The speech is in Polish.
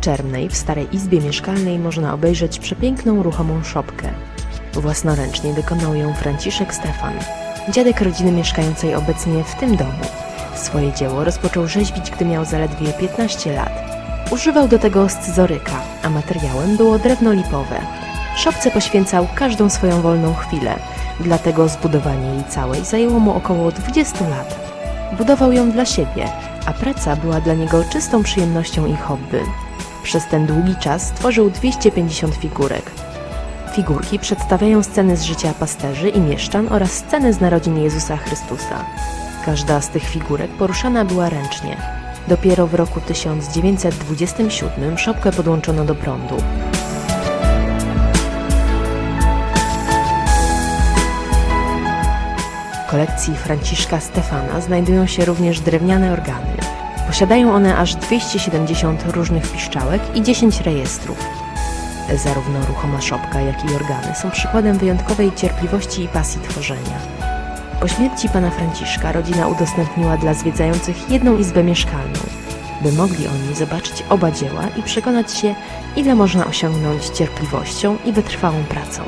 Czernej w starej izbie mieszkalnej można obejrzeć przepiękną ruchomą szopkę. Własnoręcznie wykonał ją Franciszek Stefan, dziadek rodziny mieszkającej obecnie w tym domu. Swoje dzieło rozpoczął rzeźbić, gdy miał zaledwie 15 lat. Używał do tego scyzoryka, a materiałem było drewno lipowe. Szopce poświęcał każdą swoją wolną chwilę, dlatego zbudowanie jej całej zajęło mu około 20 lat. Budował ją dla siebie, a praca była dla niego czystą przyjemnością i hobby. Przez ten długi czas stworzył 250 figurek. Figurki przedstawiają sceny z życia pasterzy i mieszczan oraz sceny z narodzin Jezusa Chrystusa. Każda z tych figurek poruszana była ręcznie. Dopiero w roku 1927 szopkę podłączono do prądu. W kolekcji Franciszka Stefana znajdują się również drewniane organy. Posiadają one aż 270 różnych piszczałek i 10 rejestrów. Zarówno ruchoma szopka, jak i organy są przykładem wyjątkowej cierpliwości i pasji tworzenia. Po śmierci pana Franciszka rodzina udostępniła dla zwiedzających jedną izbę mieszkalną, by mogli oni zobaczyć oba dzieła i przekonać się, ile można osiągnąć cierpliwością i wytrwałą pracą.